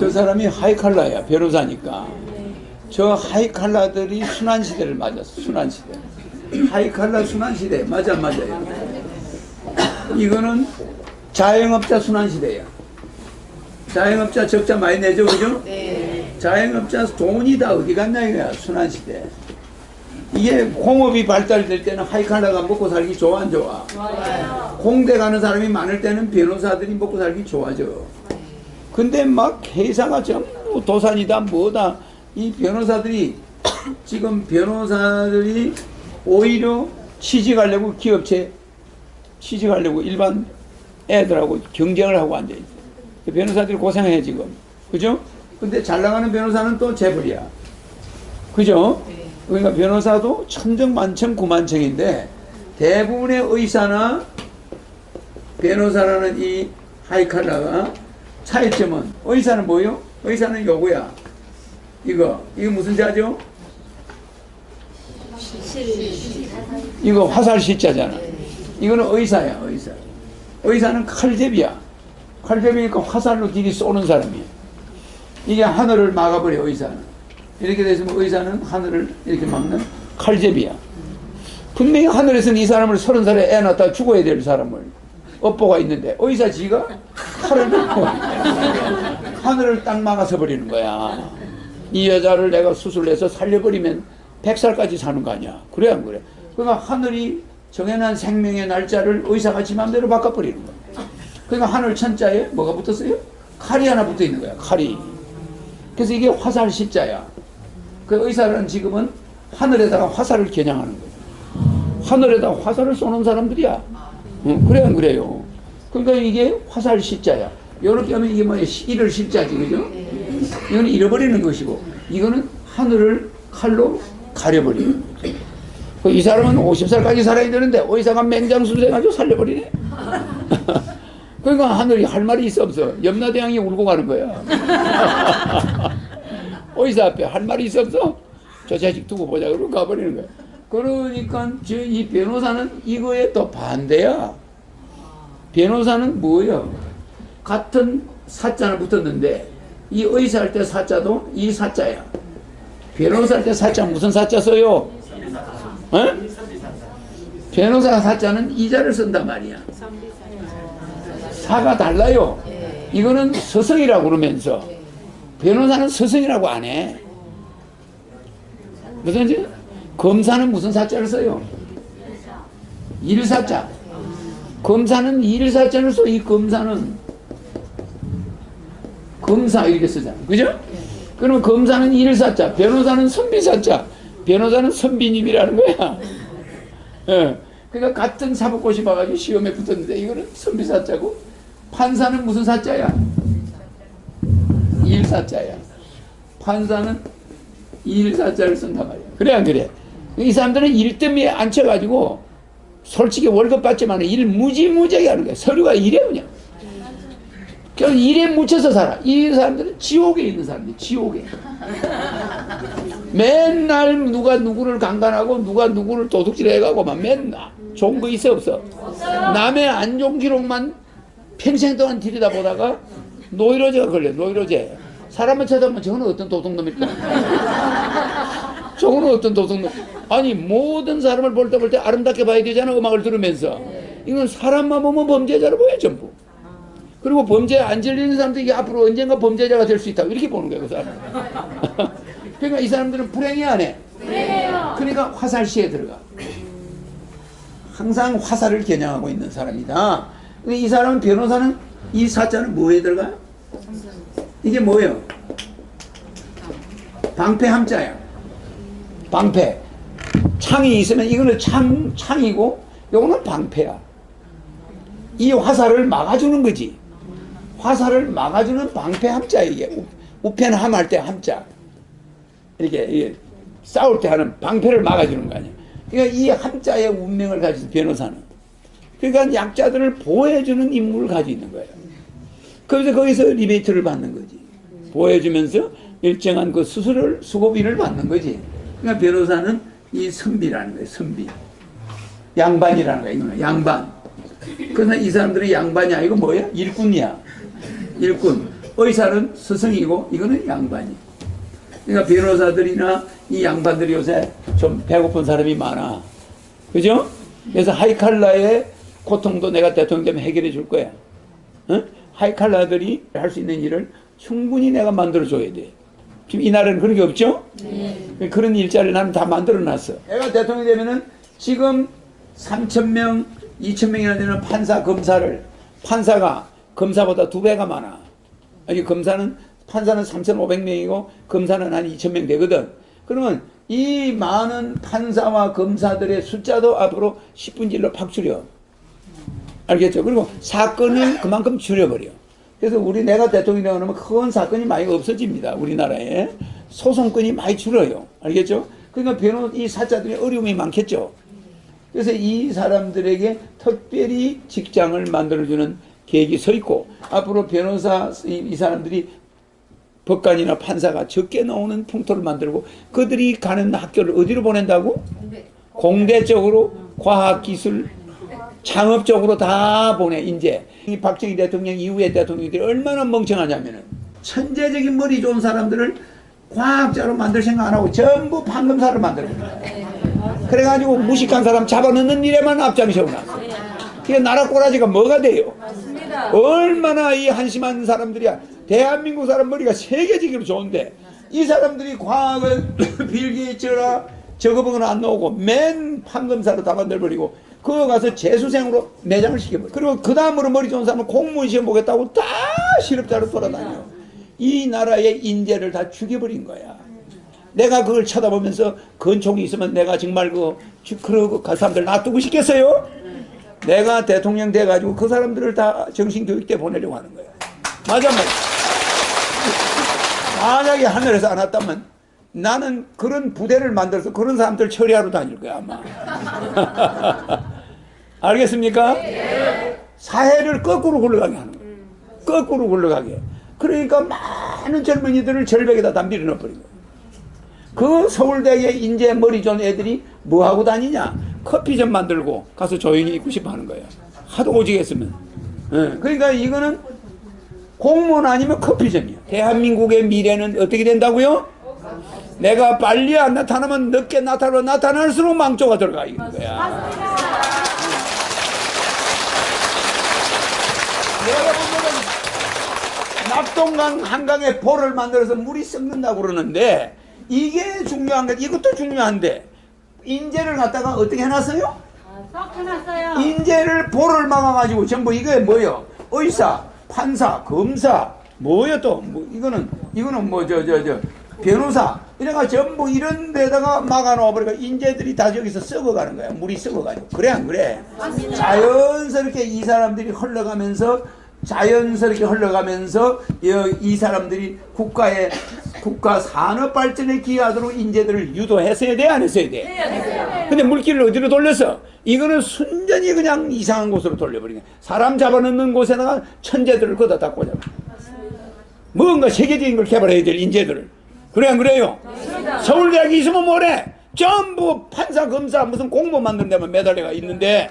저 사람이 하이칼라야 변호사니까. 저 하이칼라들이 순환시대를 맞았어 순환시대. 하이칼라 순환시대 맞아 맞아요. 이거는 자영업자 순환시대야. 자영업자 적자 많이 내죠 그죠? 자영업자 돈이 다 어디 갔냐 이거야 순환시대. 이게 공업이 발달될 때는 하이칼라가 먹고 살기 좋아 안 좋아? 공대 가는 사람이 많을 때는 변호사들이 먹고 살기 좋아져 근데 막 회사가 전부 도산이다 뭐다 이 변호사들이 지금 변호사들이 오히려 취직하려고 기업체 취직하려고 일반 애들하고 경쟁을 하고 앉아있어 변호사들이 고생해 지금 그죠? 근데 잘 나가는 변호사는 또 재벌이야 그죠? 그러니까 변호사도 천정 만청 구만청인데 대부분의 의사나 변호사라는 이 하이칼라가 차이점은 의사는 뭐요? 의사는 요거야. 이거 이거 무슨 자죠? 이거 화살 시자잖아. 이거는 의사야 의사. 의사는 칼제비야. 칼제비니까 화살로 길이 쏘는 사람이야. 이게 하늘을 막아버려 의사는. 이렇게 됐으면 의사는 하늘을 이렇게 막는 칼제비야. 분명히 하늘에서는 이 사람을 서른 살에 애 낳다 죽어야 될 사람을 업보가 있는데 의사 지가 칼을 들고 하늘을 딱 막아서 버리는 거야. 이 여자를 내가 수술해서 살려버리면 100살까지 사는 거 아니야. 그래 안 그래? 그러니까 하늘이 정해놓은 생명의 날짜를 의사가 지 맘대로 바꿔버리는 거야. 그러니까 하늘 천자에 뭐가 붙었어요? 칼이 하나 붙어 있는 거야. 칼이. 그래서 이게 화살 십자야. 그 의사는 지금은 하늘에다가 화살을 겨냥하는 거야. 하늘에다 화살을 쏘는 사람들이야. 응, 그래 안 그래요? 그러니까 이게 화살 십자야. 이렇게 하면 이게 뭐야? 일을 십자지, 그죠? 이거는 잃어버리는 것이고, 이거는 하늘을 칼로 가려버리는 거죠. 그이 사람은 50살까지 살아야 되는데, 의사가 맹장수술해가지고 살려버리네. 그러니까 하늘이 할 말이 있어 없어. 염라대왕이 울고 가는 거야. 의사 앞에 할 말이 있어 없어? 저 자식 두고 보자. 그러고 가버리는 거야. 그러니까 저이 변호사는 이거에 또 반대야. 변호사는 뭐예요? 같은 사자는 붙었는데 이 의사 할 때 사자도 이 사자야. 변호사 할 때 사자 무슨 사자 써요? 어? 변호사 사자는 이자를 쓴단 말이야. 사가 달라요. 이거는 서성이라고 그러면서 변호사는 서성이라고 안 해. 무슨 지 검사는 무슨 사자를 써요? 일사자. 검사는 일사자를 써. 이 검사는 검사 이렇게 쓰잖아. 그죠? 그러면 검사는 일사자, 변호사는 선비사자, 변호사는 선비님이라는 거야. 예. 그러니까 같은 사법고시 봐가지고 시험에 붙었는데 이거는 선비사자고 판사는 무슨 사자야? 일사자야. 판사는 일사자를 쓴단 말이야. 그래 안 그래? 이 사람들은 일 때문에 앉혀가지고 솔직히 월급 받지만 일 무지무지하게 하는 거야. 서류가 이래 그냥. 그냥 일에 묻혀서 살아. 이 사람들은 지옥에 있는 사람들, 지옥에. 맨날 누가 누구를 강간하고 누가 누구를 도둑질 해가고 막 맨날 좋은 거 있어 없어? 남의 안 좋은 기록만 평생 동안 들여다보다가 노이로제가 걸려, 노이로제. 사람을 쳐다보면 저거는 어떤 도둑놈일까? 저거는 어떤 도둑놈? 아니, 모든 사람을 볼 때 볼 때 아름답게 봐야 되잖아, 음악을 들으면서. 이건 사람만 보면 범죄자로 보여, 전부. 그리고 범죄에 안 질리는 사람들이 앞으로 언젠가 범죄자가 될 수 있다. 이렇게 보는 거야, 그 사람. 그러니까 이 사람들은 불행해, 안 해? 그러니까 화살시에 들어가. 항상 화살을 겨냥하고 있는 사람이다. 근데 이 사람은 변호사는 이 사자는 뭐에 들어가요? 이게 뭐예요? 방패 함자야. 방패. 창이 있으면 이거는 창, 창이고 요거는 방패야. 이 화살을 막아주는 거지. 화살을 막아주는 방패 함자 이게 우- 우편 함할 때 함자 이렇게, 이게 싸울 때 하는 방패를 막아주는 거 아니야. 그러니까 이 함자의 운명을 가진 변호사는 그러니까 약자들을 보호해주는 임무를 가지고 있는 거예요. 그래서 거기서 리베이트를 받는 거지. 보호해주면서 일정한 그 수술을 수고비를 받는 거지. 그러니까 변호사는 이 선비라는 거예요. 선비. 양반이라는 거야. 이거는 양반. 그래서 이 사람들은 양반이 아니고 뭐야? 일꾼이야. 일꾼. 의사는 스승이고 이거는 양반이. 그러니까 변호사들이나 이 양반들이 요새 좀 배고픈 사람이 많아. 그죠? 그래서 하이칼라의 고통도 내가 대통령 되면 해결해 줄 거야. 어? 하이칼라들이 할 수 있는 일을 충분히 내가 만들어 줘야 돼. 지금 이 나라는 그런 게 없죠? 그런 일자리를 나는 다 만들어 놨어. 내가 대통령이 되면은 지금 3,000명, 2,000명이나 되는 판사, 검사를, 판사가 검사보다 두 배가 많아. 아니, 검사는, 판사는 3,500명이고, 검사는 한 2,000명 되거든. 그러면 이 많은 판사와 검사들의 숫자도 앞으로 10분 일로 팍 줄여. 알겠죠? 그리고 사건을 그만큼 줄여버려. 그래서 우리 내가 대통령이 되면 큰 사건이 많이 없어집니다. 우리나라에. 소송건이 많이 줄어요. 알겠죠? 그러니까 변호, 이 사자들이 어려움이 많겠죠. 그래서 이 사람들에게 특별히 직장을 만들어주는 계획이 서 있고, 앞으로 변호사, 이, 이 사람들이 법관이나 판사가 적게 나오는 풍토를 만들고, 그들이 가는 학교를 어디로 보낸다고? 공대 쪽으로 과학기술 창업적으로 다 보내 이제. 이 박정희 대통령 이후의 대통령들이 얼마나 멍청하냐면은 천재적인 머리 좋은 사람들을 과학자로 만들 생각 안 하고 전부 판검사를 만들어 그래가지고 무식한 사람 잡아넣는 일에만 앞장서 놨어 이게 나라 꼬라지가 뭐가 돼요? 얼마나 이 한심한 사람들이야. 대한민국 사람 머리가 세계적으로 좋은데 이 사람들이 과학을 빌 게이츠라 저거보거나 안 나오고 맨 판검사로 다 만들어버리고 그거 가서 재수생으로 매장을 시켜버려. 그리고 그 다음으로 머리 좋은 사람은 공무원 시험 보겠다고 다 실업자로 돌아다녀. 이 나라의 인재를 다 죽여버린 거야. 내가 그걸 쳐다보면서 건총이 있으면 내가 정말 그 주- 그러고 그 사람들 놔두고 싶겠어요? 내가 대통령 돼가지고 그 사람들을 다 정신교육대 보내려고 하는 거야. 맞아 맞아. 만약에 하늘에서 안 왔다면 나는 그런 부대를 만들어서 그런 사람들 처리하러 다닐 거야 아마. 알겠습니까? 사회를 거꾸로 굴러가게 하는 거야. 거꾸로 굴러가게. 그러니까 많은 젊은이들을 절벽에다 다 밀어넣어버린 거야. 그 서울대의 인재 머리 좋은 애들이 뭐 하고 다니냐? 커피점 만들고 가서 조용히 있고 싶어 하는 거야. 하도 오지겠으면. 예, 그러니까 이거는 공무원 아니면 커피점이야. 대한민국의 미래는 어떻게 된다고요? 내가 빨리 안 나타나면 늦게 나타나면 나타날수록 망조가 들어가 있는 거야. 여러분들은 낙동강 한강에 볼을 만들어서 물이 썩는다고 그러는데 이게 중요한 게 이것도 중요한데 인재를 갖다가 어떻게 해놨어요? 썩 해놨어요. 인재를 볼을 막아가지고 전부 이게 뭐요? 의사, 판사, 검사, 뭐요 또? 뭐 이거는 이거는 뭐 저 저 저 변호사 이래가 전부 이런 데다가 막아놓아 버리니까 인재들이 다 저기서 썩어가는 거야. 물이 썩어가지고 그래 안 그래? 자연스럽게 이 사람들이 흘러가면서 자연스럽게 흘러가면서 이- 이 사람들이 국가의 국가 산업 발전에 기여하도록 인재들을 유도했어야 돼 안 했어야 돼? 근데 물길을 어디로 돌렸어? 이거는 순전히 그냥 이상한 곳으로 돌려버리네. 사람 잡아넣는 곳에다가 천재들을 거다 다 꽂아. 뭔가 세계적인 걸 개발해야 될 인재들을. 그래 안 그래요? 서울대학이 있으면 뭐래? 전부 판사, 검사, 무슨 공무원 만드는 데만 매달려가 있는데